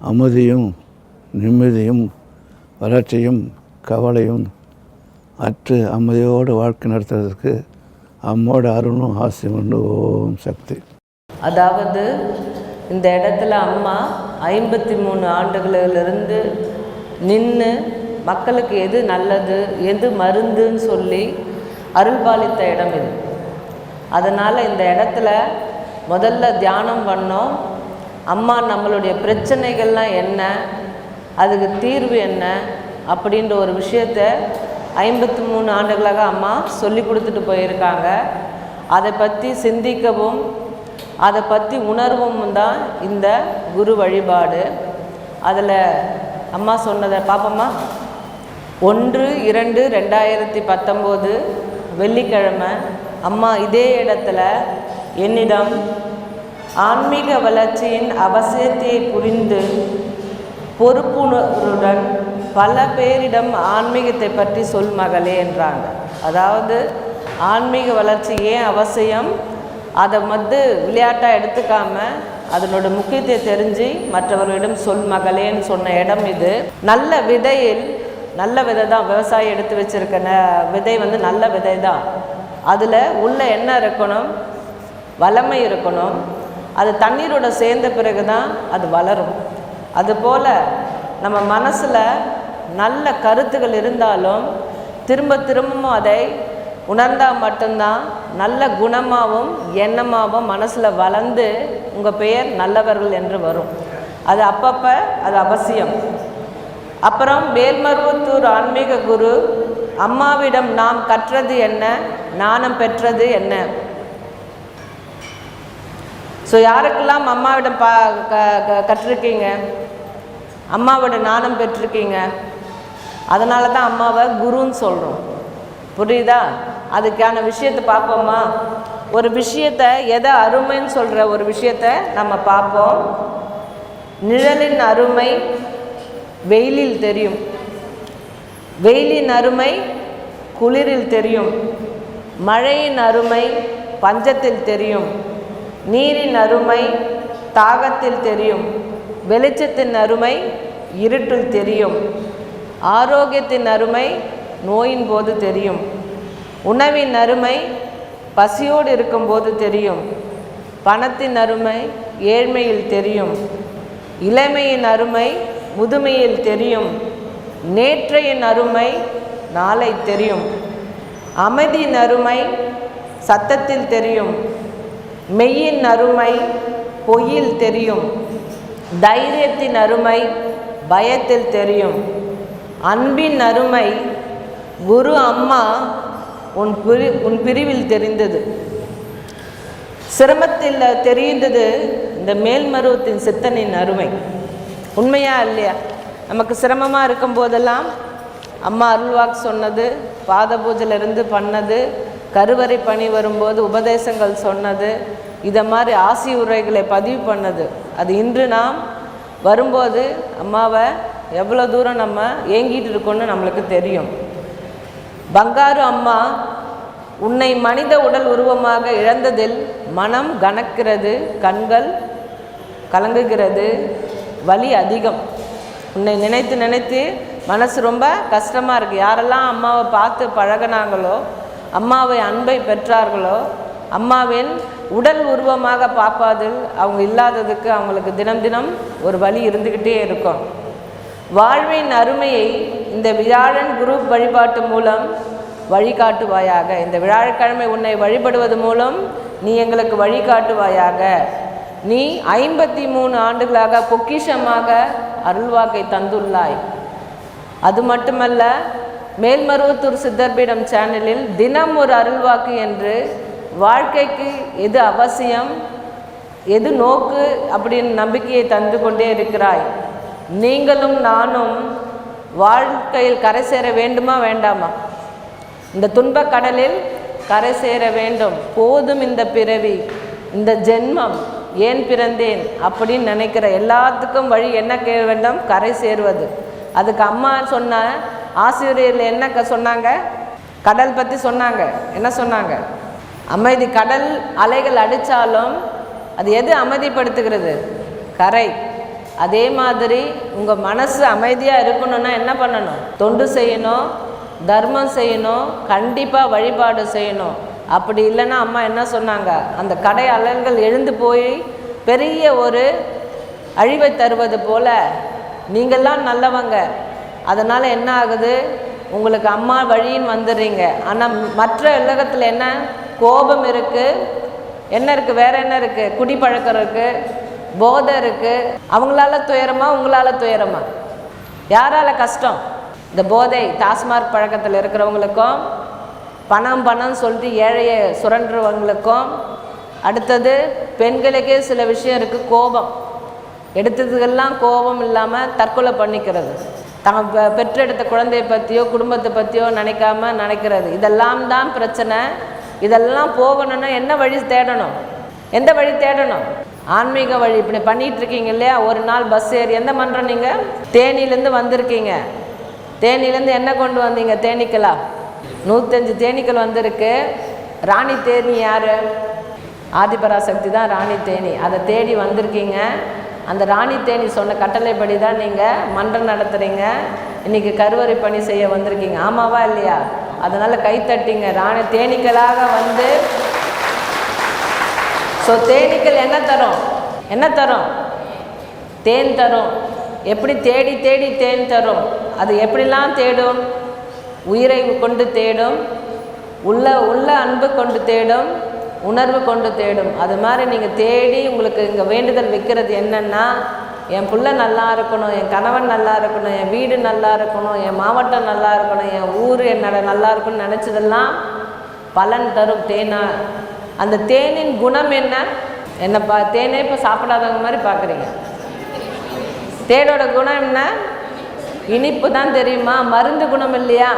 அமைதியும் நிம்மதியும் வளர்ச்சியும் கவலையும் அற்று அமைதியோடு வாழ்க்கை நடத்துறதுக்கு அம்மோட அருணும் ஆசையும் உண்டு. ஓம் சக்தி. அதாவது இந்த இடத்துல அம்மா ஐம்பத்தி மூணு ஆண்டுகளிலிருந்து நின்று மக்களுக்கு எது நல்லது எது மருந்துன்னு சொல்லி அருள்பாலித்த இடம் இது. அதனால் இந்த இடத்துல முதல்ல தியானம் பண்ணோம். அம்மா நம்மளுடைய பிரச்சனைகள்லாம் என்ன? அதுக்கு தீர்வு என்ன? அப்படின்ற ஒரு விஷயத்த ஐம்பத்தி மூணு ஆண்டுகளாக அம்மா சொல்லி கொடுத்துட்டு போயிருக்காங்க. அதை பற்றி சிந்திக்கவும் அதை பற்றி உணர்வும் தான் இந்த குரு வழிபாடு. அதில் அம்மா சொன்னதை பார்ப்போமா ஒன்று இரண்டு ரெண்டாயிரத்தி பத்தொம்போது வெள்ளிக்கிழமை அம்மா இதே இடத்துல என்னிடம் ஆன்மீக வளர்ச்சியின் அவசியத்தை புரிந்து பொறுப்புணர்வுடன் பல பேரிடம் ஆன்மீகத்தை பற்றி சொல் மகளே என்றாங்க. அதாவது ஆன்மீக வளர்ச்சி ஏன் அவசியம்? அதை வந்து விளையாட்டாக எடுத்துக்காம அதனோட முக்கியத்தை தெரிஞ்சு மற்றவர்களிடம் சொல் மகளேன்னு சொன்ன இடம் இது. நல்ல விதையில் நல்ல விதை தான் விவசாயி எடுத்து வச்சிருக்க விதை வந்து நல்ல விதை தான். அதில் உள்ள என்ன இருக்கணும் வளமை இருக்கணும். அது தண்ணீரோட சேர்ந்த பிறகு தான் அது வளரும். அதுபோல் நம்ம மனசில் நல்ல கருத்துகள் இருந்தாலும் திரும்ப திரும்பவும் அதை உணர்ந்தால் மட்டும்தான் நல்ல குணமாகவும் எண்ணமாகவும் மனசில் வளர்ந்து உங்கள் பெயர் நல்லவர்கள் என்று வரும். அது அப்பப்போ அது அவசியம். அப்புறம் மேல்மருவத்தூர் ஆன்மீக குரு அம்மாவிடம் நாம் கற்றது என்ன நாணம் பெற்றது என்ன? ஸோ யாருக்கெல்லாம் அம்மாவிடம் பா க க- கற்றுருக்கீங்க? அம்மாவோட ஞானம் பெற்றிருக்கீங்க? அதனால தான் அம்மாவை குருன்னு சொல்கிறோம் புரியுதா? அதுக்கான விஷயத்தை பார்ப்போமா ஒரு விஷயத்த எதை அருமைன்னு சொல்கிற ஒரு விஷயத்த நம்ம பார்ப்போம். நிழலின் அருமை வெயிலில் தெரியும். வெயிலின் அருமை குளிரில் தெரியும். மழையின் அருமை பஞ்சத்தில் தெரியும். நீரின் அருமை தாகத்தில் தெரியும் வெளிச்சத்தின் அருமை இருட்டில் தெரியும் ஆரோக்கியத்தின் அருமை நோயின் போது தெரியும் உணவின் அருமை பசியோடு இருக்கும்போது தெரியும் பணத்தின் அருமை ஏழ்மையில் தெரியும் இளமையின் அருமை முதுமையில் தெரியும் நேற்றையின் அருமை நாளை தெரியும் அமைதியின் அருமை சத்தத்தில் தெரியும் மெய்யின் அருமை பொய்யில் தெரியும். தைரியத்தின் அருமை பயத்தில் தெரியும். அன்பின் அருமை குரு அம்மா உன் பிரி உன் பிரிவில் தெரிந்தது. சிரமத்தில் தெரிந்தது இந்த மேல்மருவத்தின் சித்தனின் அருமை. உண்மையா இல்லையா? நமக்கு சிரமமாக இருக்கும் போதெல்லாம் அம்மா அருள்வாக் சொன்னது பாத பூஜையிலிருந்து பண்ணது கருவறை பணி வரும்போது உபதேசங்கள் சொன்னது இதை மாதிரி ஆசி உரைகளை பதிவு பண்ணது. அது இன்று நாம் வரும்போது அம்மாவை எவ்வளோ தூரம் நம்ம ஏங்கிட்டு இருக்கோம்னு நம்மளுக்கு தெரியும். பங்காரு அம்மா உன்னை மனித உடல் உருவமாக இழந்ததில் மனம் கணக்கிறது கண்கள் கலங்குகிறது வலி அதிகம். உன்னை நினைத்து நினைத்து மனசு ரொம்ப கஷ்டமாக இருக்குது யாரெல்லாம் அம்மாவை பார்த்து பழகுனாங்களோ அம்மாவை அன்பை பெற்றார்களோ அம்மாவின் உடல் உருவமாக பார்ப்பாது அவங்க இல்லாததுக்கு அவங்களுக்கு தினம் தினம் ஒரு வழி இருந்துக்கிட்டே இருக்கும். வாழ்வின் அருமையை இந்த வியாழன் குரூப் வழிபாட்டு மூலம் வழிகாட்டுவாயாக. இந்த வியாழக்கிழமை உன்னை வழிபடுவது மூலம் நீ எங்களுக்கு வழிகாட்டுவாயாக. நீ ஐம்பத்தி மூணு ஆண்டுகளாக பொக்கிஷமாக அருள்வாக்கை தந்துள்ளாய். அது மட்டுமல்ல மேல்மருவத்தூர் சித்தர்பீடம் சேனலில் தினம் ஒரு அருள்வாக்கு என்று வாழ்க்கைக்கு எது அவசியம் எது நோக்கு அப்படின்னு நம்பிக்கையை தந்து கொண்டே இருக்கிறாய். நீங்களும் நானும் வாழ்க்கையில் கரை சேர வேண்டுமா வேண்டாமா? இந்த துன்பக் கடலில் கரை சேர வேண்டும். போதும் இந்த பிறவி இந்த ஜென்மம் ஏன் பிறந்தேன் அப்படின்னு நினைக்கிற எல்லாத்துக்கும் வழி என்ன கேட்க வேண்டும்? கரை சேருவது. அதுக்கு அம்மா சொன்ன ஆசிரியர்கள் என்ன சொன்னாங்க? கடல் பற்றி சொன்னாங்க. என்ன சொன்னாங்க? அமைதி கடல் அலைகள் அடித்தாலும் அது எது அமைதிப்படுத்துகிறது? கரை. அதே மாதிரி உங்கள் மனசு அமைதியாக இருக்கணும்னா என்ன பண்ணணும்? தொண்டு செய்யணும் தர்மம் செய்யணும் கண்டிப்பாக வழிபாடு செய்யணும். அப்படி இல்லைன்னா அம்மா என்ன சொன்னாங்க? அந்த கடை அலல்கள் எழுந்து போய் பெரிய ஒரு அழிவை தருவது போல் நீங்கள்லாம் நல்லவங்க. அதனால் என்ன ஆகுது? உங்களுக்கு அம்மா வழின்னு வந்துடுறீங்க. ஆனால் மற்ற உலகத்தில் என்ன? கோபம் இருக்குது என்ன இருக்குது வேற என்ன இருக்குது குடிப்பழக்கம் இருக்குது போதை இருக்குது அவங்களால துயரமா உங்களால் துயரமா? யாரால கஷ்டம்? இந்த போதை டாஸ்மார்க் பழக்கத்தில் இருக்கிறவங்களுக்கும் பணம் பணம் சொல்லிட்டு ஏழையை சுரண்டுறவங்களுக்கும் அடுத்தது பெண்களுக்கே சில விஷயம் இருக்குது கோபம். எடுத்ததுக்கெல்லாம் கோபம் இல்லாமல் தற்கொலை பண்ணிக்கிறது. தான் இப்போ பெற்றெடுத்த குழந்தைய பற்றியோ குடும்பத்தை பற்றியோ நினைக்காம நினைக்கிறது. இதெல்லாம் தான் பிரச்சனை. இதெல்லாம் போகணும்னா என்ன வழி தேடணும்? எந்த வழி தேடணும்? ஆன்மீக வழி. இப்படி பண்ணிகிட்டு இருக்கீங்க இல்லையா? ஒரு நாள் பஸ் ஏறி எந்த மன்றம் நீங்கள் தேனியிலேருந்து வந்திருக்கீங்க. தேனியிலேருந்து என்ன கொண்டு வந்தீங்க? தேனீக்களா? நூற்றஞ்சு தேனீக்கள் வந்திருக்கு. ராணி தேனி யார்? ஆதிபராசக்தி தான் ராணி தேனி. அதை தேடி வந்திருக்கீங்க. அந்த ராணி தேனி சொன்ன கட்டளைப்படி தான் நீங்கள் மன்றம் நடத்துகிறீங்க இன்றைக்கி கருவறை பணி செய்ய வந்திருக்கீங்க. ஆமாவா இல்லையா? அதனால் கைத்தட்டிங்க. ராணி தேனீக்களாக வந்து ஸோ தேனீக்கள் என்ன தரும்? என்ன தரும்? தேன் தரும். எப்படி தேடி தேடி தேன் தரும்? அது எப்படிலாம் தேடும்? உயிரை கொண்டு தேடும்? உள்ள உள்ள அன்பு கொண்டு தேடும்? உணர்வு கொண்டு தேடும். அது மாதிரி நீங்கள் தேடி உங்களுக்கு இங்கே வேண்டுதல் வைக்கிறது என்னென்னா என் பிள்ளை நல்லா இருக்கணும் என் கணவன் நல்லா இருக்கணும் என் வீடு நல்லா இருக்கணும் என் மாவட்டம் நல்லா இருக்கணும் என் ஊர் என்னோட நல்லா இருக்கணும்னு நினச்சதெல்லாம் பலன் தரும் தேனா. அந்த தேனின் குணம் என்ன? என்னப்பா தேனே இப்போ சாப்பிடாதவங்க மாதிரி பார்க்குறீங்க தேனோட குணம் என்ன? இனிப்பு தான் தெரியுமா? மருந்து குணம் இல்லையா?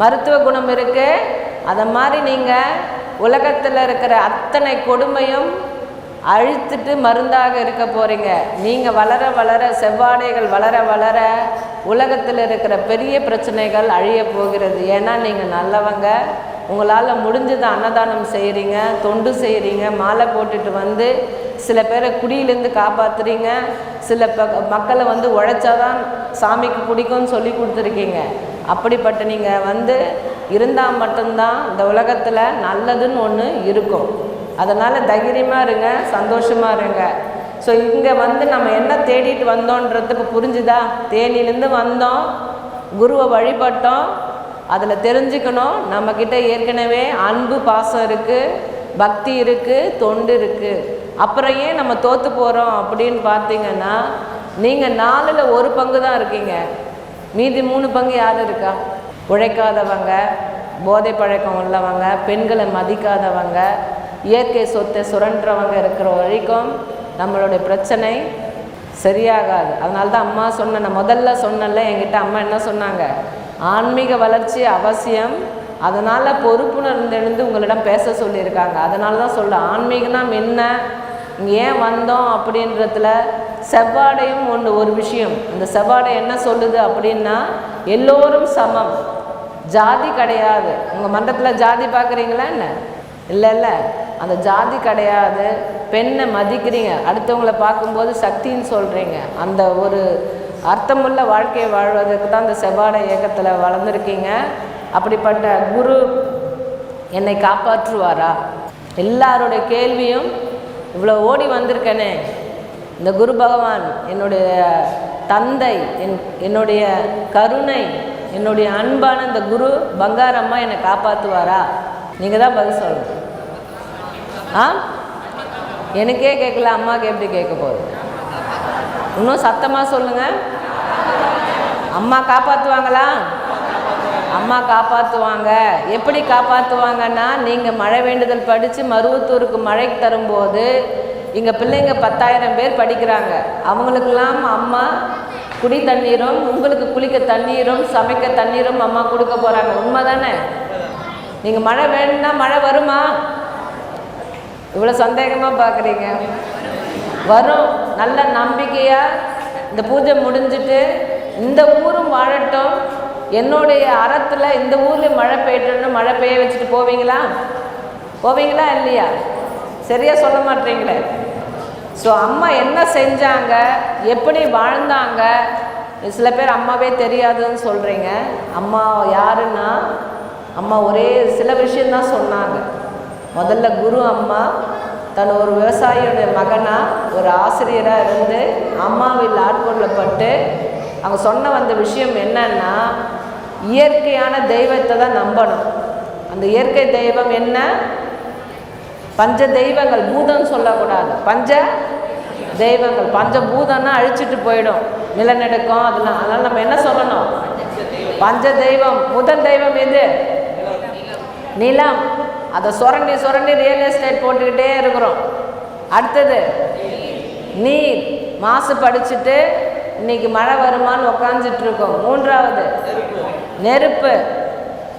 மருத்துவ குணம் இருக்குது அதை மாதிரி நீங்கள் உலகத்தில் இருக்கிற அத்தனை கொடுமையும் அழித்துட்டு மருந்தாக இருக்க போகிறீங்க நீங்கள் வளர வளர செவ்வாடைகள் வளர வளர உலகத்தில் இருக்கிற பெரிய பிரச்சனைகள் அழிய போகிறது. ஏன்னா நீங்கள் நல்லவங்க. உங்களால் முடிஞ்சது அன்னதானம் செய்கிறீங்க தொண்டு செய்கிறீங்க மாலை போட்டுட்டு வந்து சில பேரை குடியிலேருந்து காப்பாற்றுறீங்க சில ப மக்களை வந்து உழைச்சாதான் சாமிக்கு பிடிக்கும்னு சொல்லி கொடுத்துருக்கீங்க. அப்படிப்பட்ட நீங்கள் வந்து இருந்தால் மட்டும்தான் இந்த உலகத்தில் நல்லதுன்னு ஒன்று இருக்கும். அதனால் தைரியமாக இருங்க சந்தோஷமாக இருங்க. ஸோ இங்கே வந்து நம்ம என்ன தேடிட்டு வந்தோன்றது இப்போ புரிஞ்சுதா? தேனிலேருந்து வந்தோம் குருவை வழிபட்டோம் அதில் தெரிஞ்சுக்கணும். நம்மக்கிட்ட ஏற்கனவே அன்பு பாசம் இருக்குது பக்தி இருக்குது தொண்டு இருக்குது அப்புறம் ஏன் நம்ம தோற்று போகிறோம் அப்படின்னு பார்த்தீங்கன்னா நீங்கள் நாலில் ஒரு பங்கு தான் இருக்கீங்க. மீதி மூணு பங்கு யார் இருக்கா? உழைக்காதவங்க போதை பழக்கம் உள்ளவங்க பெண்களை மதிக்காதவங்க இயற்கை சொத்தை சுரண்டுறவங்க இருக்கிற வரைக்கும் நம்மளுடைய பிரச்சனை சரியாகாது. அதனால தான் அம்மா சொன்ன நான் முதல்ல சொன்னல என்கிட்ட அம்மா என்ன சொன்னாங்க? ஆன்மீக வளர்ச்சி அவசியம். அதனால் பொறுப்புணர்ந்தெழுந்து உங்களிடம் பேச சொல்லியிருக்காங்க. அதனால தான் சொல்ல ஆன்மீகம்னா என்ன? இங்கே ஏன் வந்தோம் அப்படின்றதுல செவ்வாடையும் ஒன்று ஒரு விஷயம். அந்த செவ்வாடை என்ன சொல்லுது அப்படின்னா எல்லோரும் சமம். ஜாதி கிடையாது. உங்கள் மன்றத்தில் ஜாதி பார்க்குறீங்களா என்ன? இல்லை இல்லை. அந்த ஜாதி கிடையாது. பெண்ணை மதிக்கிறீங்க. அடுத்தவங்கள பார்க்கும்போது சக்தின்னு சொல்கிறீங்க அந்த ஒரு அர்த்தமுள்ள வாழ்க்கையை வாழ்வதற்கு தான் அந்த செவ்வாடை இயக்கத்தில் வளர்ந்துருக்கீங்க. அப்படிப்பட்ட குரு என்னை காப்பாற்றுவாரா? எல்லாருடைய கேள்வியும் இவ்வளோ ஓடி வந்திருக்கேனே. இந்த குரு பகவான் என்னுடைய தந்தை என் என்னுடைய கருணை என்னுடைய அன்பான இந்த குரு பங்காரம்மா என்னை காப்பாற்றுவாரா நீங்கள் தான் பதில் சொல்லணும். ஆ? எனக்கே கேட்கல அம்மாவுக்கு எப்படி கேட்க போகுது? இன்னும் சத்தமாக சொல்லுங்கள் அம்மா காப்பாற்றுவாங்களா அம்மா காப்பாற்றுவாங்க எப்படி காப்பாற்றுவாங்கன்னா நீங்கள் மழை வேண்டுதல் படித்து மருவத்தூருக்கு மழைக்கு தரும்போது இங்கே பிள்ளைங்க பத்தாயிரம் பேர் படிக்கிறாங்க. அவங்களுக்கெல்லாம் அம்மா குடி தண்ணீரும் உங்களுக்கு குளிக்க தண்ணீரும் சமைக்க தண்ணீரும் அம்மா கொடுக்க போகிறாங்க உண்மை தானே நீங்கள் மழை வேணும்னா மழை வருமா? இவ்வளோ சந்தேகமாக பார்க்குறீங்க வரும். நல்ல நம்பிக்கையாக இந்த பூஜை முடிஞ்சிட்டு இந்த ஊரும் வாழட்டும். என்னுடைய அறத்தில் இந்த ஊரில் மழை பெய்யட்டும்னு மழை பெய்ய வச்சுட்டு போவீங்களா? போவீங்களா இல்லையா? சரியாக சொல்ல மாட்டீங்களே. ஸோ அம்மா என்ன செஞ்சாங்க? எப்படி வாழ்ந்தாங்க? சில பேர் அம்மாவே தெரியாதுன்னு சொல்கிறீங்க அம்மா யாருன்னா? அம்மா ஒரே சில விஷயந்தான் சொன்னாங்க. முதல்ல குரு அம்மா தன் ஒரு விவசாயியோட மகனாக ஒரு ஆசிரியராக இருந்து அம்மாவில் ஆட்கொள்ளப்பட்டு அவங்க சொன்ன வந்த விஷயம் என்னன்னா இயற்கையான தெய்வத்தை தான் நம்பணும். அந்த இயற்கை தெய்வம் என்ன? பஞ்ச தெய்வங்கள் பூதம் சொல்லக்கூடாது. பஞ்ச தெய்வங்கள் பஞ்ச பூதம்னா அழிச்சிட்டு போயிடும். நிலநடுக்கம் அதெல்லாம் அதனால் நம்ம என்ன சொல்லணும்? பஞ்ச தெய்வம் முதல் தெய்வம் எது? நிலம். அதை சுரண்டி சுரண்டி ரியல் எஸ்டேட் போட்டுக்கிட்டே இருக்கிறோம். அடுத்தது நீர். மாசு படிச்சுட்டு இன்னைக்கு மழை வருமான்னு உக்காந்துட்டு இருக்கோம். மூன்றாவது நெருப்பு.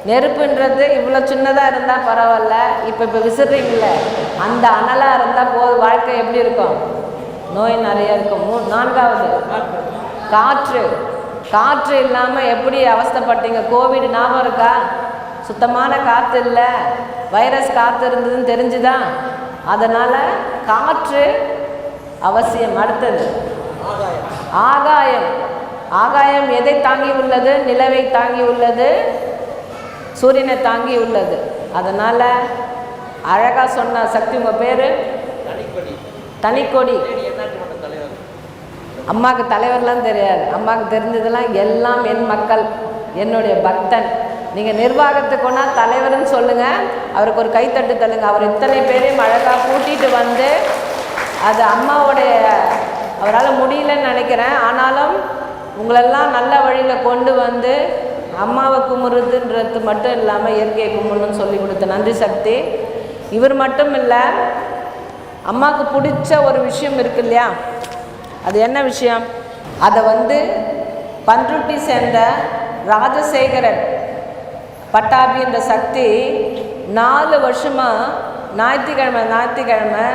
நெருப்புன்றது இவ்வளோ சின்னதாக இருந்தால் பரவாயில்ல. இப்போ இப்போ விசிறீங்கள அந்த அனலாக இருந்தால் போது வாழ்க்கை எப்படி இருக்கும்? நோய் நிறைய இருக்கும். மூ நான்காவது காற்று. காற்று இல்லாமல் எப்படி அவஸ்தப்பட்டீங்க? கோவிட் ஞாபகம் இருக்கா? சுத்தமான காற்று இல்லை. வைரஸ் காற்று இருந்ததுன்னு தெரிஞ்சுதான் அதனால் காற்று அவசியம். அடுத்தது ஆகாயம். ஆகாயம் எதை தாங்கி உள்ளது? நிலவை தாங்கி உள்ளது? சூரியனை தாங்கி உள்ளது. அதனால் அழகாக சொன்ன சக்தி உங்கள் பேர்? தனிக்கொடி. அம்மாவுக்கு தலைவர்லாம் தெரியாது. அம்மாவுக்கு தெரிஞ்சதெல்லாம் எல்லாம் என் மக்கள் என்னுடைய பக்தன். நீங்கள் நிர்வாகத்துக்கு ஒன்றா தலைவர்னு சொல்லுங்கள் அவருக்கு ஒரு கைத்தட்டு தள்ளுங்க. அவர் இத்தனை பேரையும் அழகாக கூட்டிகிட்டு வந்து அது அம்மாவுடைய அவரால் முடியலன்னு நினைக்கிறேன். ஆனாலும் உங்களெல்லாம் நல்ல வழியில் கொண்டு வந்து அம்மாவை கும்பிட்றதுன்றது மட்டும் இல்லாமல் இயற்கையை கும்பிடணும்னு சொல்லி கொடுத்த நன்றி சக்தி. இவர் மட்டும் இல்லை அம்மாவுக்கு பிடிச்ச ஒரு விஷயம் இருக்கு இல்லையா? அது என்ன விஷயம்? அதை வந்து பன்ருட்டி சேர்ந்த ராஜசேகரன் பட்டாபின்ற சக்தி நாலு வருஷமாக ஞாயிற்றுக்கிழமை ஞாயிற்றுக்கிழமை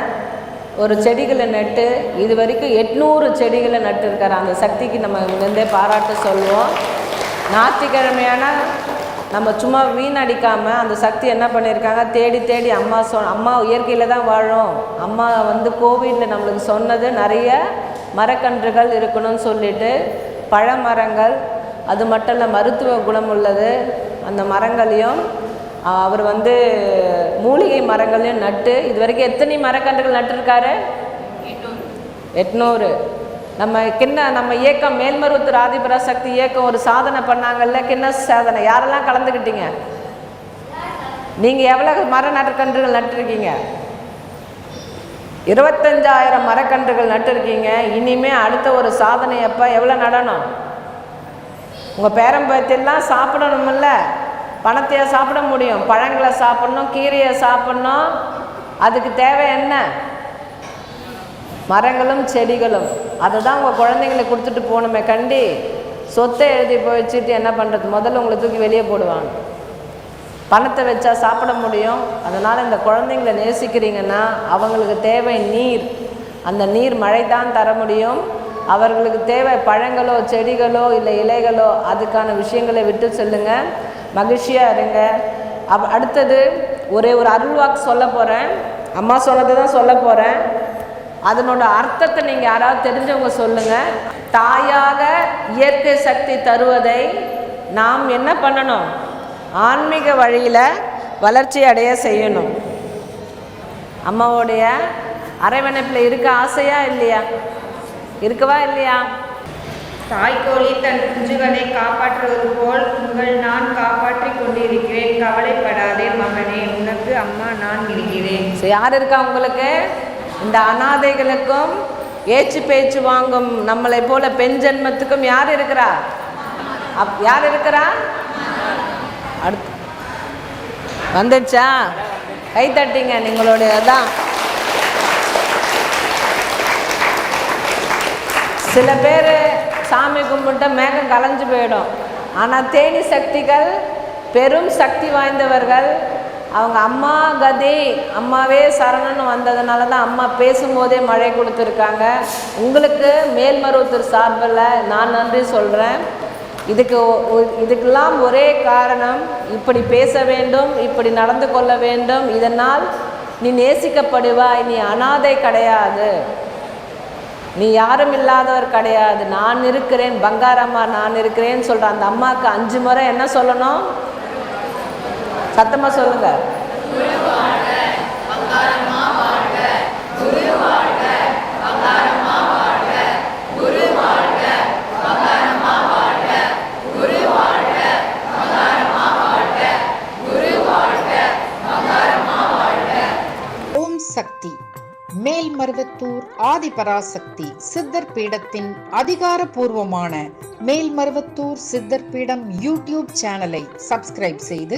ஒரு செடிகளை நட்டு இது வரைக்கும் எட்நூறு செடிகளை நட்டுருக்கார். அந்த சக்திக்கு நம்ம இங்கேருந்தே பாராட்ட சொல்லுவோம். ஞாயிற்றுக்கிழமையான நம்ம சும்மா வீணடிக்காமல் அந்த சக்தி என்ன பண்ணியிருக்காங்க? தேடி தேடி அம்மா சொ அம்மா இயற்கையில் தான் வாழும். அம்மா வந்து கோவிலில் நம்மளுக்கு சொன்னது நிறைய மரக்கன்றுகள் இருக்கணும்னு சொல்லிட்டு பழமரங்கள் அது மட்டும் இல்லை மருத்துவ குணம் உள்ளது. அந்த மரங்களையும் அவர் வந்து மூலிகை மரங்களையும் நட்டு இது வரைக்கும் எத்தனை மரக்கன்றுகள் நட்டிருக்காரு? எட்நூறு. நம்ம கிண்ண நம்ம இயக்கம் மேல்மருவத்தூர் ஆதிபரா சக்தி இயக்கம் ஒரு சாதனை பண்ணாங்கல்ல கிண்ண சாதனை. யாரெல்லாம் கலந்துக்கிட்டீங்க நீங்கள் எவ்வளோ மர நட்டுக்கன்றுகள் நட்டிருக்கீங்க? இருபத்தஞ்சாயிரம் மரக்கன்றுகள் நட்டிருக்கீங்க. இனிமே அடுத்த ஒரு சாதனை அப்போ எவ்வளோ நடணும்? உங்கள் பேரம்பத்தியெல்லாம் சாப்பிடணுமில்ல பணத்தையே சாப்பிட முடியும். பழங்களை சாப்பிட்ணும் கீரையை சாப்பிட்ணும். அதுக்கு தேவை என்ன? மரங்களும் செடிகளும். அதை தான் உங்கள் குழந்தைங்களுக்கு கொடுத்துட்டு போகணுமே கண்டி. சொத்தை எழுதி போய் வச்சுட்டு என்ன பண்ணுறது முதல்ல உங்களை தூக்கி வெளியே போடுவாங்க. பணத்தை வச்சா சாப்பிட முடியும். அதனால் இந்த குழந்தைங்களை நேசிக்கிறீங்கன்னா அவங்களுக்கு தேவை நீர். அந்த நீர் மழை தான் தர முடியும். அவர்களுக்கு தேவை பழங்களோ செடிகளோ இல்லை இலைகளோ அதுக்கான விஷயங்களை விட்டு சொல்லுங்கள் மகிழ்ச்சியாக இருங்க. அப் அடுத்தது ஒரே ஒரு அருள்வாக்கு சொல்ல போகிறேன் அம்மா சொன்னதை தான் சொல்ல போகிறேன் அதனோட அர்த்தத்தை நீங்கள் யாராவது தெரிஞ்சவங்க சொல்லுங்கள் தாயாக இயற்கை சக்தி தருவதை நாம் என்ன பண்ணணும்? ஆன்மீக வழியில் வளர்ச்சி அடைய செய்யணும். அம்மாவுடைய அரவணைப்பில் இருக்க ஆசையா இல்லையா? இருக்கவா இல்லையா? தாய்க்கோழி தன் குஞ்சுகளை காப்பாற்றுவது போல் உங்கள் நான் காப்பாற்றிக் கொண்டிருக்கிறேன். கவலைப்படாதே மகனே உனக்கு அம்மா நான் இருக்கிறேன். யார் இருக்கா உங்களுக்கு? இந்த அனாதைகளுக்கும் ஏச்சு பேச்சு வாங்கும் நம்மளை போல பெண் ஜென்மத்துக்கும் யார் இருக்கிறா? அப் யார் இருக்கிறா? அடுத்து. வந்துடுச்சா? கை தட்டிங்க நீங்களுடைய தான் சில பேர் சாமி கும்பிட்ட மேகம் கலைஞ்சு போயிடும். ஆனால் தேனி சக்திகள் பெரும் சக்தி வாய்ந்தவர்கள் அவங்க அம்மா கதி அம்மாவே சரணன்னு வந்ததுனால தான் அம்மா பேசும்போதே மழை கொடுத்துருக்காங்க. உங்களுக்கு மேல்மருவத்தூர் சார்பில் நான் நன்றி சொல்கிறேன் இதுக்கு ஒ- இதுக்கெல்லாம் ஒரே காரணம் இப்படி பேச வேண்டும் இப்படி நடந்து கொள்ள வேண்டும். இதனால் நீ நேசிக்கப்படுவாய் நீ அனாதை கிடையாது. நீ யாரும் இல்லாதவர் கிடையாது. நான் இருக்கிறேன் பங்காரம்மா நான் இருக்கிறேன்னு சொல்கிற அந்த அம்மாவுக்கு அஞ்சு முறை என்ன சொல்லணும்? சத்தமா சொல்லுங்க. ஓம் சக்தி. மேல்மருவத்தூர் ஆதிபராசக்தி சித்தர் பீடத்தின் அதிகாரப்பூர்வமான மேல்மருவத்தூர் சித்தர் பீடம் யூடியூப் சேனலை சப்ஸ்கிரைப் செய்து